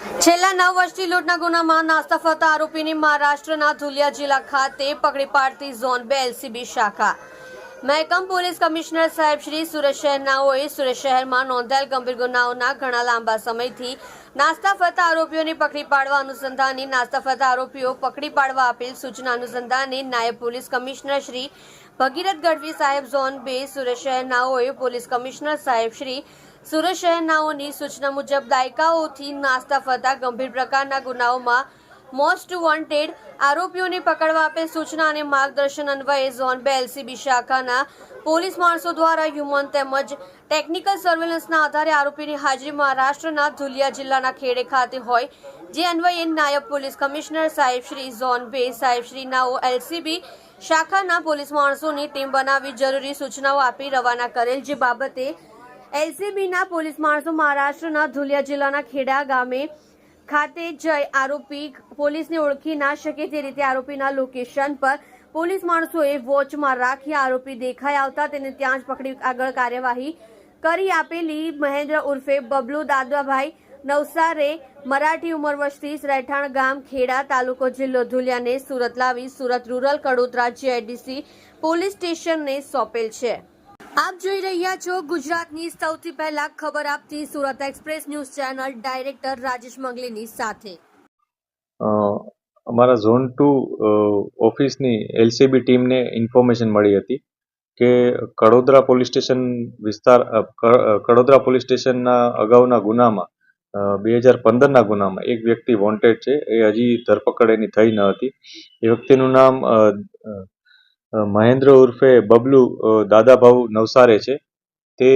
છેલ્લા નવ વર્ષથી લૂંટના ગુનામાં નાસ્તા ફરતા આરોપીની મહારાષ્ટ્રના ધુલિયા જિલ્લા ખાતે પકડી પાડતી ઝોન બે એલસીબી શાખા. મહેકમ પોલીસ કમિશનર સાહેબ શ્રી સુરત શહેરનાઓએ સુરત શહેરમાં નોંધાયેલ ગંભીર ગુનાઓના ઘણા લાંબા સમયથી નાસ્તા ફરતા આરોપીઓને પકડી પાડવા અનુસંધાને નાસ્તા ફરતા આરોપીઓ પકડી પાડવા આપેલ સૂચના અનુસંધાને નાયબ પોલીસ કમિશનર શ્રી ભગીરથ ગઢવી સાહેબ ઝોન બે સુરત શહેરનાઓએ પોલીસ કમિશનર સાહેબ શ્રી સુરત શહેરનાઓની સૂચના મુજબ દાયકાઓથી નાસ્તા ફરતા ગંભીર પ્રકારના ગુનાઓમાં મોસ્ટ વોન્ટેડ આરોપીઓને પકડવા આપે સૂચના અને માર્ગદર્શન અન્વયે ઝોન બે એલસીબી શાખાના પોલીસ માણસો દ્વારા હ્યુમન તેમજ ટેકનિકલ સર્વેલન્સના આધારે આરોપીની હાજરી મહારાષ્ટ્રના ધુલિયા જિલ્લાના ખેડે ખાતે હોય, જે અન્વયે નાયબ પોલીસ કમિશનર સાહેબ શ્રી ઝોન બે, સાહેબ શ્રીનાઓ એલસીબી શાખાના પોલીસ માણસોની ટીમ બનાવી જરૂરી સૂચનાઓ આપી રવાના કરેલ, જે બાબતે એલસીબીના પોલીસ માણસો મહારાષ્ટ્રના ધુલિયા જિલ્લાના ખેડા ગામે ખાતે જઈ આરોપી પોલીસને ઓળખી ના શકે તે રીતે આરોપીના લોકેશન પર પોલીસ માણસોએ વોચમાં રાખી આરોપી દેખાઈ આવતા તેને ત્યાં જ પકડી આગળ કાર્યવાહી કરી આપેલી મહેન્દ્ર ઉર્ફે બબલુ દાદાભાઈ નવસારે મરાઠી ઉંમર વસ્તી રહેઠાણ ગામ ખેડા તાલુકો જિલ્લો ધુલિયાને સુરત લાવી Surat rural Kadodara GIDC police સ્ટેશનને સોંપેલ છે. આપ જોઈ રહ્યા છો ગુજરાતની સૌથી પહેલા ખબર આપતી Surat express news channel director Rajesh મંગલીની સાથે. અમારા ઝોન ટુ ઓફિસની એલસીબી ટીમને ઇન્ફોર્મેશન મળી હતી કે કડોદરા પોલીસ સ્ટેશન વિસ્તાર કડોદરા પોલીસ સ્ટેશનના અગાઉના ગુનામાં બે હજાર પંદરના ગુનામાં એક વ્યક્તિ વોન્ટેડ છે. એ હજી ધરપકડ એની થઈ ન હતી. એ વ્યક્તિનું નામ મહેન્દ્ર ઉર્ફે બબલુ દાદાભાઉ નવસારે છે. તે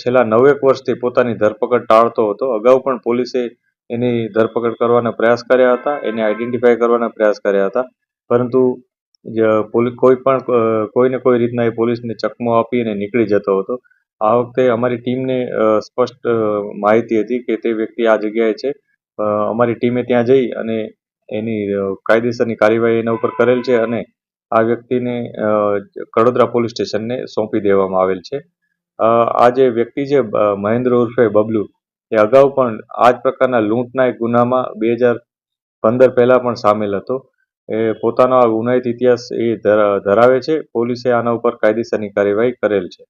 છેલ્લા નવેક વર્ષથી પોતાની ધરપકડ ટાળતો હતો. અગાઉ પણ પોલીસે એની ધરપકડ કરવાના પ્રયાસ કર્યા હતા, એને આઈડેન્ટિફાય કરવાના પ્રયાસ કર્યા હતા. પરંતુ કોઈ પણ કોઈને કોઈ રીતના એ પોલીસને ચકમો આપી અને નીકળી જતો હતો. આ વખતે અમારી ટીમને સ્પષ્ટ માહિતી હતી કે તે વ્યક્તિ આ જગ્યાએ છે. અમારી ટીમે ત્યાં જઈ અને એની કાયદેસરની કાર્યવાહી એના ઉપર કરેલ છે અને આ વ્યક્તિને કડોદરા પોલીસ સ્ટેશનને સોંપી દેવામાં આવેલ છે. આ જે વ્યક્તિ છે મહેન્દ્ર ઉર્ફે બબલુ એ અગાઉ પણ આ જ પ્રકારના લૂંટના એક ગુનામાં બે હજાર પંદર પહેલા પણ સામેલ હતો. એ પોતાનો આ ગુનાહિત ઇતિહાસ એ ધરાવે છે. પોલીસે આના ઉપર કાયદેસરની કાર્યવાહી કરેલ છે.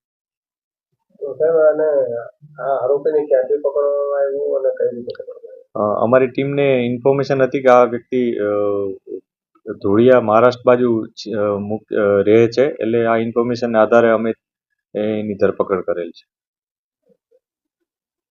અમારી ટીમને ઇન્ફોર્મેશન હતી કે આ વ્યક્તિ ધોળિયા મહારાષ્ટ્ર બાજુ રહે છે. એટલે આ ઇન્ફોર્મેશનના આધારે અમે એની ધરપકડ કરેલ છે.